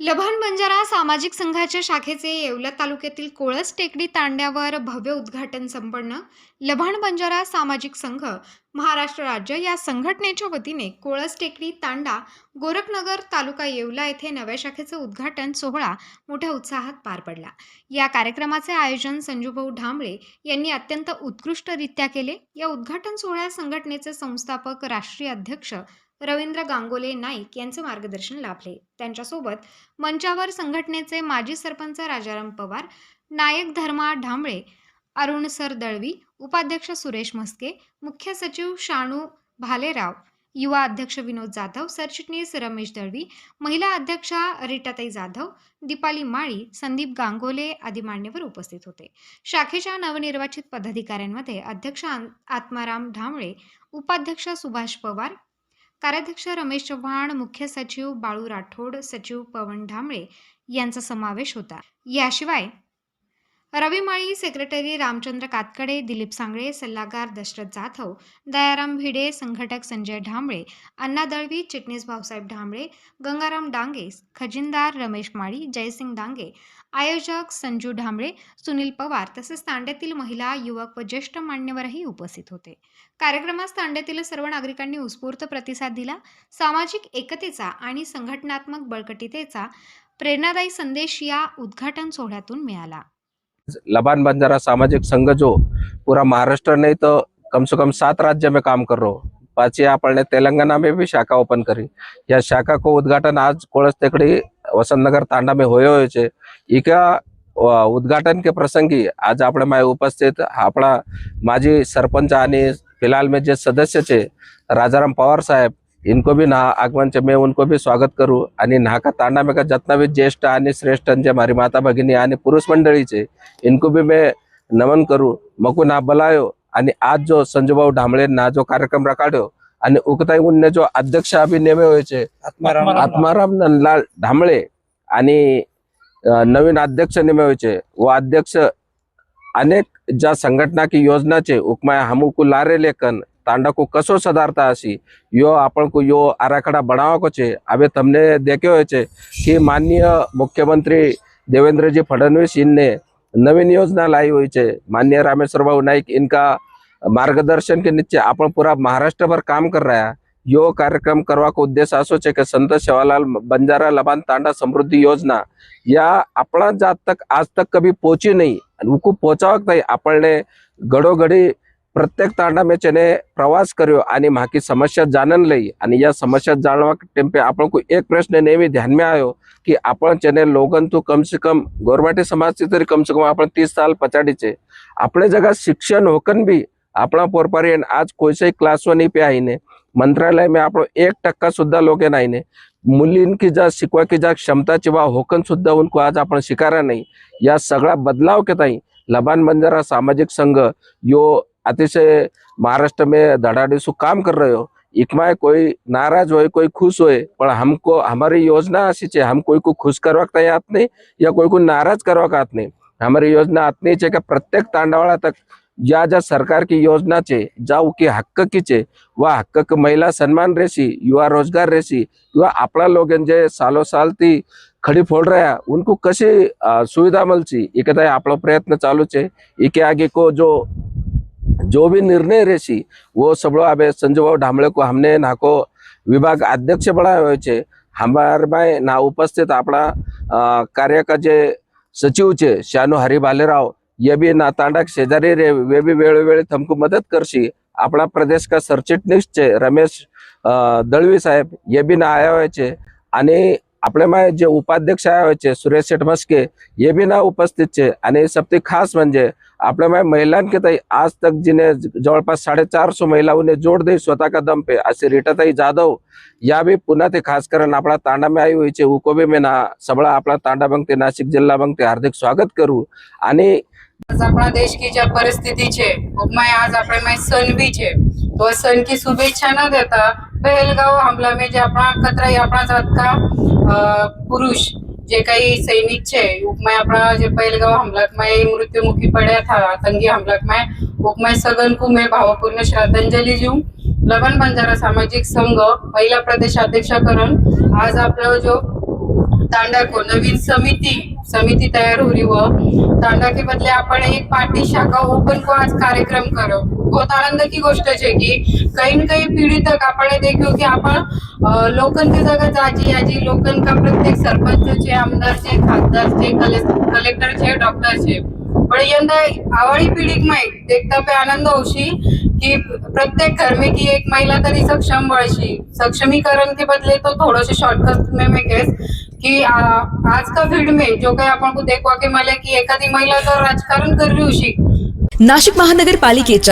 लभान बंजारा सामाजिक संघाच्या शाखेचे येवला तालुक्यातील कोळस टेकडी तांड्यावर भव्य उद्घाटन संपन्न. लभान बंजारा सामाजिक संघ महाराष्ट्र राज्य या संघटनेच्या वतीने कोळस टेकडी तांडा गोरखनगर तालुका येवला येथे नव्या शाखेचे उद्घाटन सोहळा मोठ्या उत्साहात पार पडला. या कार्यक्रमाचे आयोजन संजूभाऊ ढांबळे यांनी अत्यंत उत्कृष्टरित्या केले. या उद्घाटन सोहळ्यात संघटनेचे संस्थापक राष्ट्रीय अध्यक्ष रवींद्र गांगोले नाईक यांचे मार्गदर्शन लाभले. त्यांच्यासोबत मंचावर संघटनेचे माजी सरपंच राजाराम पवार नायक धर्मा ढांबळे अरुण सर दळवी उपाध्यक्ष सुरेश म्हस्के मुख्य सचिव शाणू भालेराव युवा अध्यक्ष विनोद जाधव सरचिटणीस रमेश दळवी महिला अध्यक्षा रिटाताई जाधव दीपाली माळी संदीप गांगोले आदी मान्यवर उपस्थित होते. शाखेच्या नवनिर्वाचित पदाधिकाऱ्यांमध्ये अध्यक्ष आत्माराम ढांबळे उपाध्यक्ष सुभाष पवार कार्याध्यक्ष रमेश चव्हाण मुख्य सचिव बाळू राठोड सचिव पवन ढांबळे यांचा समावेश होता. याशिवाय रवी माळी सेक्रेटरी रामचंद्र कातकडे दिलीप सांगळे सल्लागार दशरथ जाधव दयाराम भिडे संघटक संजय ढांबळे अण्णा दळवी चिटणीस भाऊसाहेब ढांबळे गंगाराम डांगे खजिनदार रमेश माळी जयसिंग डांगे आयोजक संजू ढांबळे सुनील पवार तसेच तांड्यातील महिला युवक व ज्येष्ठ मान्यवरही उपस्थित होते. कार्यक्रमास तांड्यातील सर्व नागरिकांनी उत्स्फूर्त प्रतिसाद दिला. सामाजिक एकतेचा आणि संघटनात्मक बळकटीतेचा प्रेरणादायी संदेश या उद्घाटन सोहळ्यातून मिळाला. लबान बंजारा सामाजिक संघ जो पूरा महाराष्ट्र नहीं तो कम से कम सात राज्य में काम कर रहा हो पाची आपण ने तेलंगाना में भी शाखा ओपन करी या शाखा को उद्घाटन आज कोळस टेकड़ी वसंतनगर तांडा में होयो होय છે इका अ, उद्घाटन के प्रसंगी आज આપણે માં ઉપસ્થિત આપણા માજી સરપંચ અને फिलहाल में जे सदस्य छे राजाराम पवार साहेब इनको भी ना आगमन छे मैं उनको भी स्वागत करू। आणि नाका तांडा में का जितना भी ज्येष्ठ आणि श्रेष्ठ जे मारी माता भगिनी आणि पुरुष मंडळी छे इनको भी मैं नमन करू। मकू ना बोलायो आणि आज जो संजूभाऊ ढांबळे ना जो कार्यक्रम रखाड्यो आणि उकताई उनने जो अध्यक्ष अभी नेमे हुए छे आत्माराम. नंदलाल ढांबळे आणि अ, नवीन अध्यक्ष नेमे छे वो अध्यक्ष अनेक ज्या संघटना की योजना छे उकमा हमू को लारे लेकन ತಾಂಡಕ್ಕೂ ಕಸೋ ಸದಾರ್ತಾಸಿ ಯೋ ಅಪಣಕು ಯೋ ಆರಾಖಡ ಬಣಾವಕೋ ಚೆ ಅವೆ ತಮ್ನೆ ದೇಖ್ಯೋ ಹೇ ಚೆ કે માન્ય મુખ્યમંત્રી દેવેન્દ્રજી ફડણવીસ ઇનને નવીન યોજના લાવી હોય છે. માન્ય રામેશ્વરભાઈ નાઈક ઇનકા માર્ગદર્શન કે નીચે આપણ પૂરા મહારાષ્ટ્ર પર કામ કર રહ્યા. યો કાર્યક્રમ કરવા કો ઉદ્દેશ આસો છે કે સંત સેવાલાલ બંજારા લબાન તાંડા સમૃદ્ધિ યોજના યા આપણા જાત તક આજ તક કભી પહોંચી નહીં. અને ઉકો પહોંચાવક થાય આપણને ઘડો ઘડી उनको पहुंचावा नहीं आपने घडोघडी प्रत्येक तांडा में चने प्रवास કર્યો आणि माकी समस्या जाणून लई आणि या समस्या जाणवा टेम्पे आपण को एक प्रश्न नेहमी ध्यान में आयो कि आपण चने लोगन तो कम से कम गौरमाटी समाज से तरी कम से कम आपण तीस साल पचाडीचे આપણે जगह शिक्षण होकन भी આપણા પોરપારી आज कोई से क्लास वन पे आईने मंत्रालय में आपण एक टक्का सुद्धा लोक नाही ने मुलींकी ज्या शिकवा की ज्या क्षमताची वा होकन सुद्धा उनको आज आपण शिकारा नाही या सगळा बदलाव के ताई लबान बंजारा सामाजिक संघ यो अतिशय महाराष्ट्र में धडाडी सु काम कर रहे हो। इकमाए कोई नाराज होए कोई खुश होए पर हमको हमारी योजना ऐसी है हम कोई को खुश करवा तैयार नहीं या कोई को नाराज करवा आत नहीं। हमारी योजना आतनी है कि प्रत्येक तांडावाड़ा तक ज्या ज्या सरकार की योजना छे जाऊ उनकी हक्क की छे वह हक्क के महिला सम्मान रेसी युवा रोजगार रेसी युवा आपला लोग जे सालो साल ती खड़ी फोड़ रहा है उनको कशी अ, सुविधा मिलची इकता आपला प्रयत्न चालू छे इके आगे को जो जो भी निर्णय रेसी वो सबलो अबे संजय भाऊ ढामळे को हमने नाको विभाग अध्यक्ष बनाया हुए छे। हमारे में ना उपस्थित अपना अ, कार्य का जे सचिव छे शानू हरिभालेराव ये भी ना तांडा शेजारी रे वे भी वेळोवेळी हमको मदद करसी। अपना प्रदेश का सरचिटणीस छे रमेश अ, दळवी साहेब ये भी ना आया हुए छे। आणि आपल्या माय जे उपाध्यक्ष आया हुए छे सुरेश शेठ मस्के ये भी ना उपस्थित छे। आणि सबती खास म्हणजे खास म्हणजे आपल्या माय ताई आज तक जिने जवळपास साडेचारशे महिलाओं जोड़ दी स्वतः का दम पे असे रीटाताई जाधव या भी पुन्हा ते खास करून आपला तांडामे आई हुई उकोबे उको ना सबळा आपला तांडा बंगते नाशिक जिल्हा बंगते हार्दिक स्वागत करू आणि आज अपना देश की ज्या परिस्थिती छे मैं आज अपने में सण भी छे तो सण की शुभेच्छा न देता पहलगांव हमला में जे अपना खतरा अपना जात का पुरुष पुरुष जे काही सैनिक छे उपमाय अपना जे पहलगांव हमला में मृत्युमुखी पड़ा था आतंकी हमला में उपमाय सगन को मैं भावपूर्ण श्रद्धांजलि दूं लवन बंजारा सामाजिक संघ महिला प्रदेश अध्यक्षाकरण आज आपलं जो तांडा को नवीन समिती समिती तयार हुई व तांडाकी बदले आपण एक पार्टी शाखा ओपन को आज कार्यक्रम करू. बहुत आनंद की गोष्ट आहे की कही न कही पीढ़ी तक आपण देखियो की आपण लोकन की जगह आजी आजी लोकन का प्रत्येक सरपंच चे आमदार चे खासदार चे कलेक्टर चे डॉक्टर चे पण यंदा आवाळी पिढीक माहीत देखता पे आनंद होशी. की प्रत्येक घर में की एक महिला तरी सक्षम वळशी सक्षमीकरण के बदले तो थोडं से शॉर्टकट में मैं कहेस की आज का फील्ड में जो काही आपण को देखवा की मला की एखादी महिला जर राजकारण कर रही होशी नाशिक महानगरपालिकेच्या